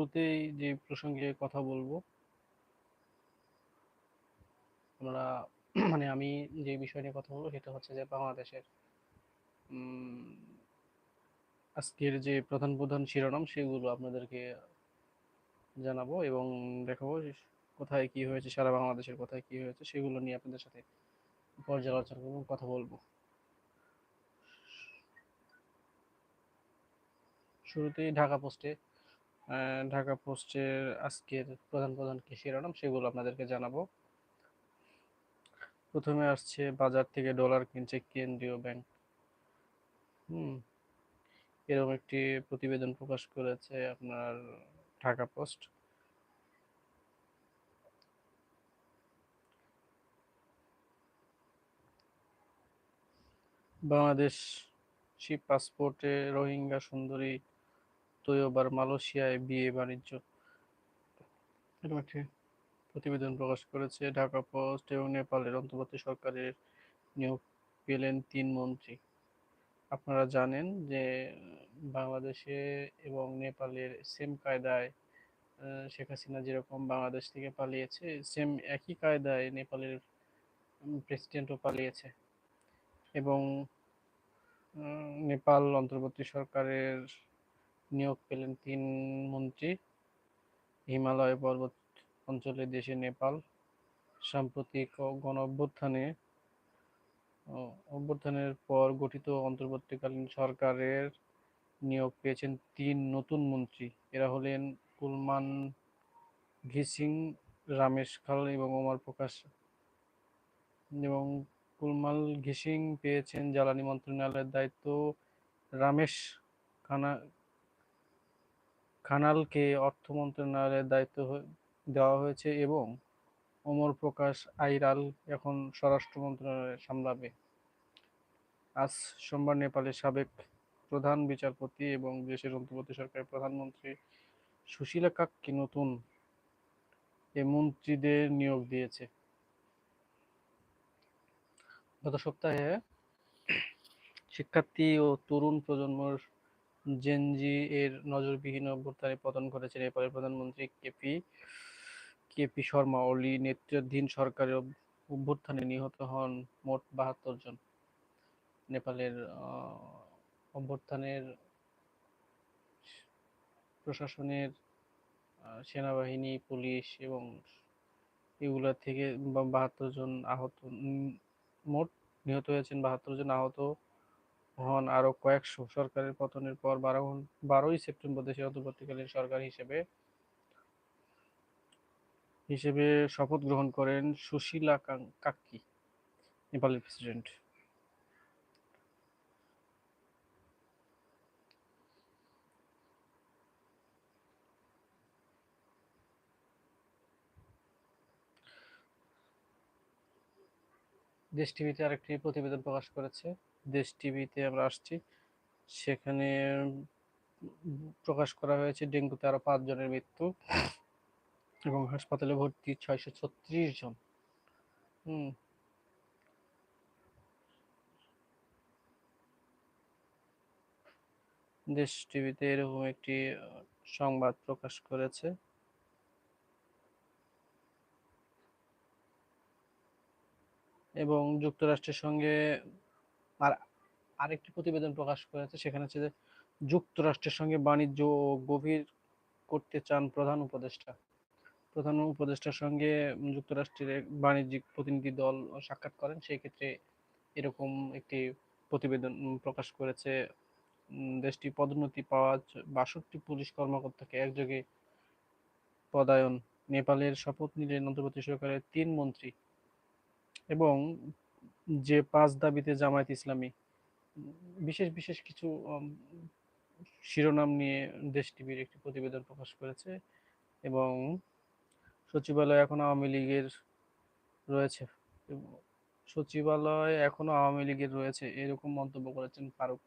শুরুতেই যে প্রসঙ্গে কথা বলব। আমরা মানে আমি যে বিষয় নিয়ে কথা বলব সেটা হচ্ছে যে বাংলাদেশের আজকের যে প্রধান প্রধান শিরোনাম সেগুলো আপনাদেরকে জানাব এবং দেখাবো কোথায় কি হয়েছে, সারা বাংলাদেশের কোথায় কি হয়েছে সেগুলো নিয়ে আপনাদের সাথে পর্যালোচনা করব কথা বলব। শুরুতেই ঢাকা পোস্টে ঢাকা পোস্টের আজকের প্রধান প্রধান কি শিরোনাম সেগুলো আপনাদেরকে জানাব। প্রথমে আসছে, বাজার থেকে ডলার কিনছে কেন্দ্রীয় ব্যাংক। হুম, এরকম একটি প্রতিবেদন প্রকাশ করেছে আপনার ঢাকা পোস্ট। বাংলাদেশি পাসপোর্টে রোহিঙ্গা সুন্দরী তৈয়বার মালয়েশিয়ায় বিয়ে বাণিজ্য। এরকম একটি প্রতিবেদন প্রকাশ করেছে ঢাকা পোস্ট এবং নেপালের অন্তর্বর্তী সরকারের নিয়োগ পেলেন তিন মন্ত্রী। আপনারা জানেন যে বাংলাদেশে এবং নেপালের সেম কায়দায় শেখ হাসিনা যেরকম বাংলাদেশ থেকে পালিয়েছে সেম একই কায়দায় নেপালের প্রেসিডেন্টও পালিয়েছে। এবং নেপাল অন্তর্বর্তী সরকারের নিয়োগ পেলেন তিন মন্ত্রী, হিমালয় পর্বত অঞ্চলের দেশে নেপাল, সাম্প্রতিক গণ অভ্যুত্থানে অভ্যুত্থানের পর গঠিত অন্তর্বর্তীকালীন সরকারের নিয়োগ পেয়েছেন তিন নতুন মন্ত্রী। এরা হলেন কুলমান ঘিসিং, রামেশ খাল এবং ওমর প্রকাশ। এবং কুলমাল ঘিসিং পেয়েছেন জ্বালানি মন্ত্রণালয়ের দায়িত্ব রামেশ খানা খানালকে অর্থ মন্ত্রণালয়ের দায়িত্ব দেওয়া হয়েছে এবং ওমর প্রকাশ আইরাল এখন স্বরাষ্ট্র মন্ত্রণালয় সামলাবে। আজ সোমবার নেপালের সাবেক প্রধান বিচারপতি এবং দেশের অন্তর্বর্তী সরকারের প্রধানমন্ত্রী সুশীলা কাককে নতুন এ মন্ত্রীদের নিয়োগ দিয়েছে। গত সপ্তাহে শিক্ষার্থী ও তরুণ প্রজন্মর জেনজি এর নজরবিহীন অভ্যুত্থানে পতন ঘটেছে। নেপালের প্রধানমন্ত্রী কেপি কেপি শর্মা ওলি নেতৃত্বাধীন সরকারের অভ্যুত্থানে নিহত হন মোট বাহাত্তর জন। নেপালের অভ্যুত্থানের প্রশাসনের সেনাবাহিনী, পুলিশ এবং এগুলা থেকে বাহাত্তর জন আহত মোট নিহত হয়েছেন বাহাত্তর জন আহত হন আরও কয়েকশো সরকারের পতনের পর বারো বারোই সেপ্টেম্বর দেশের অন্তর্বর্তীকালীন সরকার হিসেবে হিসেবে শপথ গ্রহণ করেন সুশীলা কাক্কি, নেপালের প্রেসিডেন্ট দেশ টিভিতে আরেকটি প্রতিবেদন প্রকাশ করেছে। দেশ টিভিতে আমরা আসছি। সেখানে প্রকাশ করা হয়েছে ডেঙ্গুতে আরও পাঁচ জনের মৃত্যু এবং হাসপাতালে ভর্তি ছয়শো ছত্রিশ জন। দেশ টিভিতে এরকম একটি সংবাদ প্রকাশ করেছে। এবং যুক্তরাষ্ট্রের সঙ্গে আর আরেকটি প্রতিবেদন প্রকাশ করেছে, সেখানে হচ্ছে যে যুক্তরাষ্ট্রের সঙ্গে বাণিজ্য গভীর করতে চান প্রধান উপদেষ্টা। প্রধান উপদেষ্টার সঙ্গে যুক্তরাষ্ট্রের বাণিজ্যিক প্রতিনিধি দল সাক্ষাৎ করেন সেই ক্ষেত্রে এরকম একটি প্রতিবেদন প্রকাশ করেছে। দেশটি পদোন্নতি পাওয়া বাষট্টি পুলিশ কর্মকর্তাকে একযোগে পদায়ন। নেপালের শপথ নিলেন অন্তর্বর্তী সরকারের তিন মন্ত্রী এবং যে পাঁচ দাবিতে জামায়াত ইসলামী, বিশেষ বিশেষ কিছু শিরোনাম নিয়ে দেশ টিভির একটি প্রতিবেদন প্রকাশ করেছে এবং সচিবালয় এখন আওয়ামী লীগের রয়েছে। সচিবালয় এখনও আওয়ামী লীগের রয়েছে এরকম মন্তব্য করেছেন ফারুক।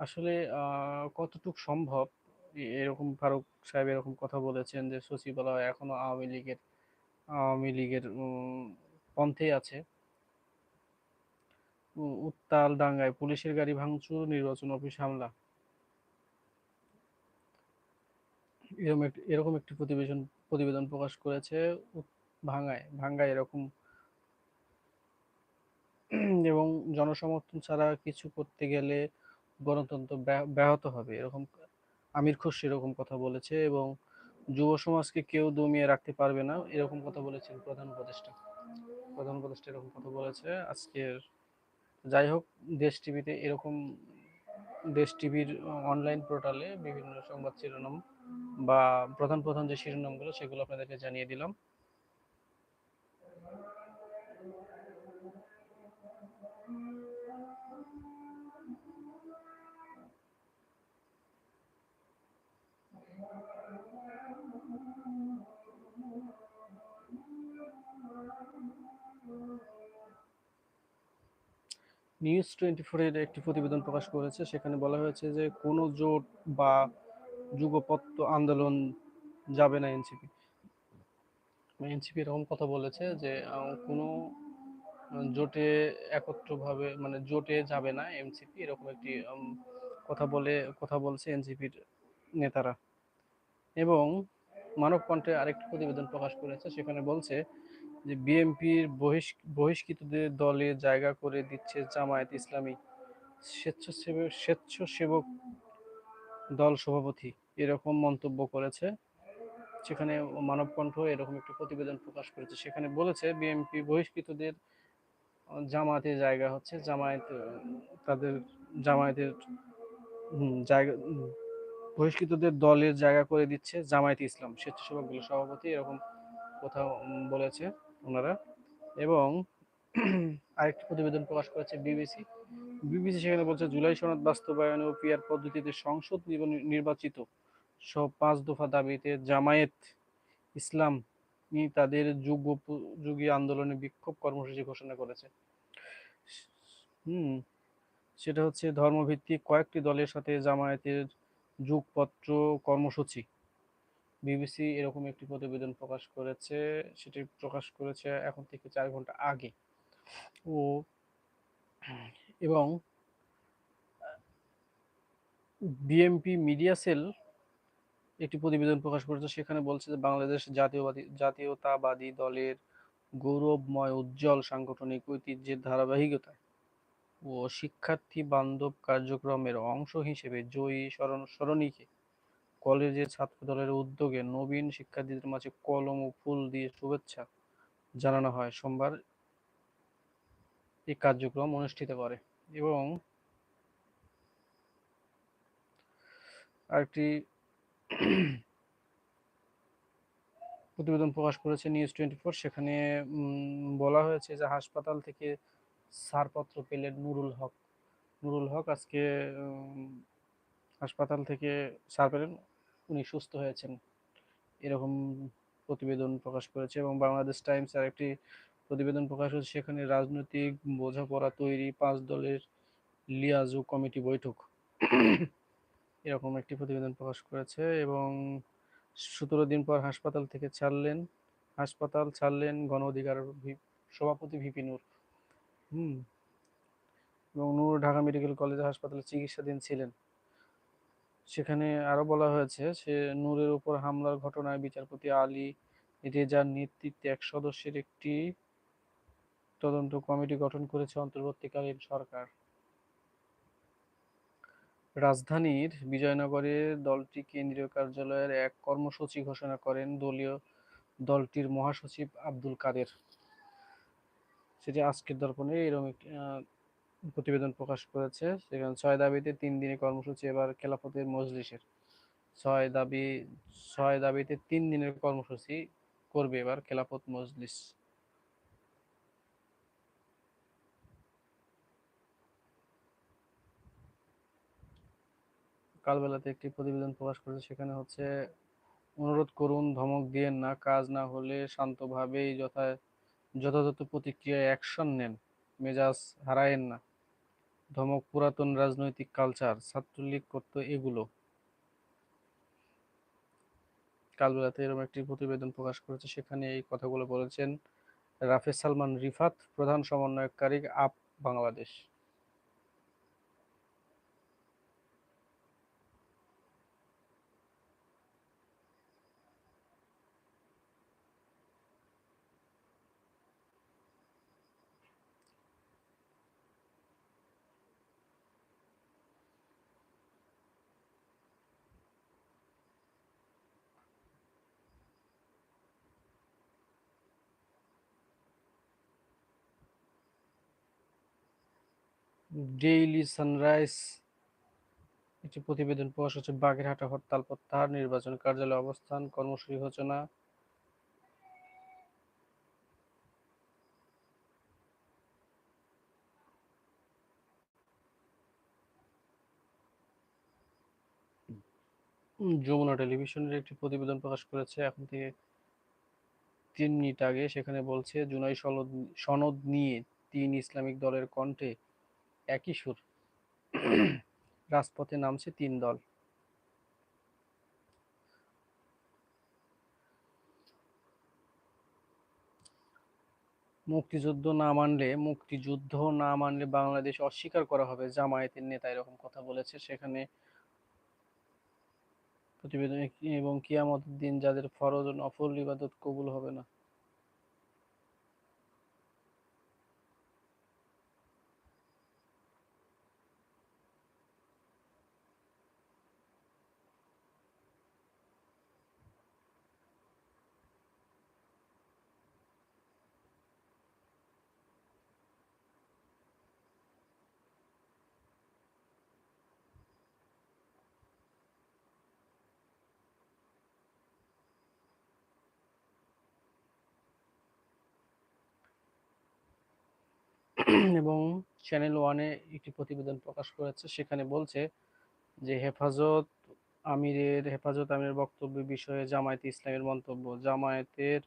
আসলে কতটুক সম্ভব? এরকম ফারুক সাহেব এরকম কথা বলেছেন যে সচিবালয় এখনও আওয়ামী লীগের আওয়ামী লীগের পন্থে আছে। উত্তাল ডাঙ্গায় পুলিশের গাড়ি ভাঙচুর, নির্বাচন অফিস হামলা। এরকম এরকম একটি প্রতিবেদন প্রতিবেদন প্রকাশ করেছে ভাঙ্গায়। ভাঙ্গায় এরকম। এবং জনসমর্থন ছাড়া কিছু করতে গেলে গণতন্ত্র ব্যাহত হবে। এরকম আমির খুশি এরকম কথা বলেছে এবং যুব সমাজকে কেউ দমিয়ে রাখতে পারবে না। এরকম কথা বলেছেন প্রধান উপদেষ্টা। প্রধান উপদেষ্টা এরকম কথা বলেছে। আজকের যাই হোক, দেশ টিভিতে এরকম, দেশ টিভির অনলাইন পোর্টালে বিভিন্ন সংবাদ শিরোনাম বা প্রধান প্রধান যে শিরোনামগুলো, সেগুলো আপনাদেরকে জানিয়ে দিলাম। নিউজ টোয়েন্টি ফোরের একটি প্রতিবেদন প্রকাশ করেছে। সেখানে বলা হয়েছে যে, কোনো জোট বা যুগপত্য আন্দোলন যাবে না এনসিপি। এনসিপি এরকম কথা বলেছে যে কোনো জোটে একত্রভাবে মানে জোটে যাবে না এনসিপি, এরকম একটি কথা বলে, কথা বলছে এনসিপির নেতারা। এবং মানব কণ্ঠে আরেকটি প্রতিবেদন প্রকাশ করেছে। সেখানে বলছে যে বিএনপির বহিষ্কৃতদের দলে জায়গা করে দিচ্ছে জামায়াত ইসলামী। স্বেচ্ছাসেবক স্বেচ্ছাসেবক দল সভাপতি এরকম মন্তব্য করেছে। সেখানে মানবকণ্ঠ এরকম একটি প্রতিবেদন প্রকাশ করেছে। সেখানে বলেছে, বিএনপি বহিষ্কৃতদের জামায়াতের জায়গা হচ্ছে জামায়াত, তাদের জামায়াতের জায়গা, বহিষ্কৃতদের দলের জায়গা করে দিচ্ছে জামায়াত ইসলাম। স্বেচ্ছাসেবক দলের সভাপতি এরকম কথা বলেছে। ওনারা। এবং আরেকটি প্রতিবেদন প্রকাশ করেছে বিবিসি। বিবিসি সেখানে বলছে, জুলাই সনদ বাস্তবায়ন ও পিয়ার পদ্ধতিতে সংসদ নির্বাচিত সব পাঁচ দফা দাবিতে জামায়াত ইসলাম তাদের যুগ যুগী আন্দোলনে বিক্ষোভ কর্মসূচি ঘোষণা করেছে। হুম, সেটা হচ্ছে ধর্মভিত্তিক কয়েকটি দলের সাথে জামায়াতের যুগপত্র কর্মসূচি। বিবিসি এরকম একটি প্রতিবেদন প্রকাশ করেছে, সেটি প্রকাশ করেছে এখন থেকে চার ঘণ্টা আগে। ও, এবং, বিএমপি মিডিয়া সেল একটি প্রতিবেদন প্রকাশ করেছে, সেখানে বলছে যে বাংলাদেশ জাতীয়বাদী, জাতীয়তাবাদী দলের গৌরবময় উজ্জ্বল সাংগঠনিক ঐতিহ্যের ধারাবাহিকতায় ও শিক্ষার্থী বান্ধব কার্যক্রমের অংশ হিসেবে জয়ী স্মরণীকে কলেজের ছাত্রদলের উদ্যোগে নবীন শিক্ষার্থীদের মাঝে কলম ও ফুল দিয়ে শুভেচ্ছা জানানো হয়। সোমবার এই কার্যক্রম অনুষ্ঠিত করে এবং আরেকটি প্রতিবেদন প্রকাশ করেছে নিউজ টোয়েন্টি ফোর সেখানে বলা হয়েছে যে হাসপাতাল থেকে ছাড়পত্র পেলেন নুরুল হক। নুরুল হক আজকে হাসপাতাল থেকে ছাড় পেলেন। উনি সুস্থ হয়েছেন। এরকম প্রতিবেদন প্রকাশ করেছে এবং বাংলাদেশ টাইমস আর একটি প্রতিবেদন প্রকাশ হয়েছে সেখানে রাজনৈতিক বোঝাপড়া তৈরি পাঁচ দলের লিয়াজু কমিটি বৈঠক। এরকম একটি প্রতিবেদন প্রকাশ করেছে এবং সতেরো দিন পর হাসপাতাল থেকে ছাড়লেন, হাসপাতাল ছাড়লেন গণ অধিকার সভাপতি ভিপি নূর। হুম, এবং নূর ঢাকা মেডিকেল কলেজ হাসপাতালে চিকিৎসাধীন ছিলেন। সেখানে আরও বলা হয়েছে, সে নূরের উপর হামলার ঘটনায় বিচারপতি আলী রেজার নেতৃত্বে এক সদস্যের একটি তদন্ত কমিটি গঠন করেছে অন্তর্বর্তীকালীন সরকার। রাজধানীর বিজয়নগরে দলটি কেন্দ্রীয় কার্যালয়ের এক কর্মসূচি ঘোষণা করেন দলীয় দলটির মহাসচিব আব্দুল কাদের। সেটি আজকের দর্পণে এরকম প্রতিবেদন প্রকাশ করেছে। সেখানে ছয় দাবিতে তিন দিনের কর্মসূচি, এবার খেলাফতের মজলিসের ছয় দাবি, ছয় দাবিতে তিন দিনের কর্মসূচি করবে এবার খেলাফত মজলিস। কালবেলাতে একটি প্রতিবেদন প্রকাশ করেছে, সেখানে হচ্ছে, অনুরোধ করুন, ধমক দিয়েন না, কাজ না হলে শান্তভাবেই যথা, যথাযথ প্রতিক্রিয়া অ্যাকশন নেন। মেজাজ হারায়েন না। ধমক, পুরাতন রাজনৈতিক কালচার, ছাত্রলীগ করত এগুলো। কালবেলাতে এরকম একটি প্রতিবেদন প্রকাশ করেছে, সেখানে এই কথাগুলো বলেছেন রাফে সালমান রিফাত, প্রধান সমন্বয়কারী আপ বাংলাদেশ। ডেইলি সানরাইজ, একটি প্রতিবেদন প্রকাশ হচ্ছে, বাগেরহাটে হরতাল প্রত্যাহার, নির্বাচন কার্যালয় অবস্থান, কর্মসূচি ঘোষণা। যমুনা টেলিভিশনের একটি প্রতিবেদন প্রকাশ করেছে, এখন থেকে তিন মিনিট আগে, সেখানে বলছে জুনাই সনদ সনদ নিয়ে তিন ইসলামিক দলের কণ্ঠে একই সুর। রাজপথে নামছে তিন দল। মুক্তিযুদ্ধ না মানলে, মুক্তিযুদ্ধ না মানলে বাংলাদেশ অস্বীকার করা হবে, জামায়াতের নেতা এরকম কথা বলেছে। সেখানে প্রতিবেদন এবং কিয়ামতের দিন যাদের ফরজ ও নফল ইবাদত কবুল হবে না। এবং চ্যানেল ওয়ানে একটি প্রতিবেদন প্রকাশ করেছে। সেখানে বলছে যে, হেফাজত আমিরের হেফাজত আমিরের বক্তব্য বিষয়ে জামায়াতে ইসলামের মন্তব্য। জামায়াতের,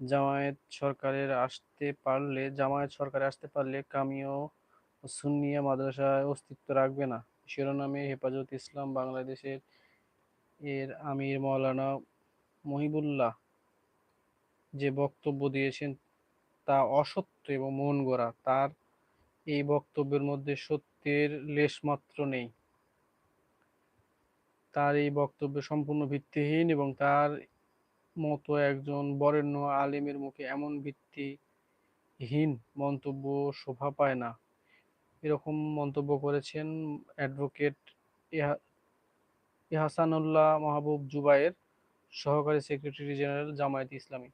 জামায়াত সরকারের আসতে পারলে, জামায়াত সরকারে আসতে পারলে কামিও সুন্নিয়া মাদ্রাসায় অস্তিত্ব রাখবে না। শিরোনামে, হেফাজত ইসলাম বাংলাদেশের এর আমির মৌলানা মহিবুল্লাহ যে বক্তব্য দিয়েছেন তা অসত্য এবং মন গড়া, তার এই বক্তব্যের মধ্যে সত্যের লেশমাত্র নেই। তার এই বক্তব্য সম্পূর্ণ ভিত্তিহীন এবং তার মতো একজন বরেণ্য আলেমের মুখে এমন ভিত্তিহীন মন্তব্য শোভা পায় না। এরকম মন্তব্য করেছেন অ্যাডভোকেট ইহাসানুল্লাহ মাহবুব জুবায়ের সহকারী সেক্রেটারি জেনারেল জামায়াত ইসলামী।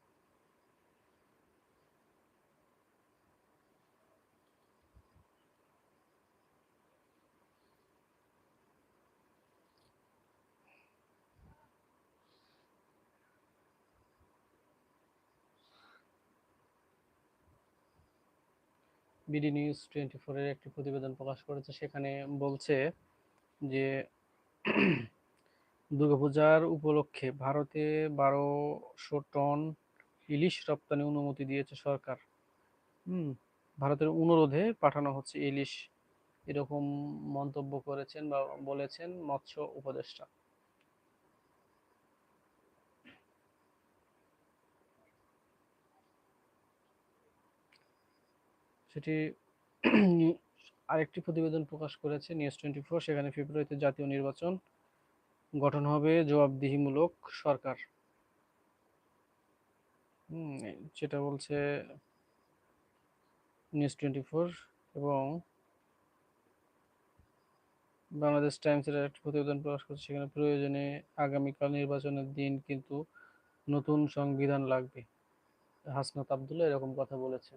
বিডি নিউজ টোয়েন্টি ফোরের একটি প্রতিবেদন প্রকাশ করেছে। সেখানে বলছে যে দুর্গাপূজার উপলক্ষে ভারতে বারোশো টন ইলিশ রপ্তানি অনুমতি দিয়েছে সরকার। হুম, ভারতের অনুরোধে পাঠানো হচ্ছে ইলিশ। এরকম মন্তব্য করেছেন বা বলেছেন মৎস্য উপদেষ্টা। সেটি আরেকটি প্রতিবেদন প্রকাশ করেছে নিউজ টোয়েন্টি ফোর সেখানে ফেব্রুয়ারিতে জাতীয় নির্বাচন গঠন হবে জবাবদিহিমূলক সরকার। যেটা বলছে নিউজ টোয়েন্টি ফোর এবং বাংলাদেশ টাইমসের একটি প্রতিবেদন প্রকাশ করছে, সেখানে প্রয়োজনে আগামীকাল নির্বাচনের দিন কিন্তু নতুন সংবিধান লাগবে। হাসনাত আবদুল্লাহ এরকম কথা বলেছে।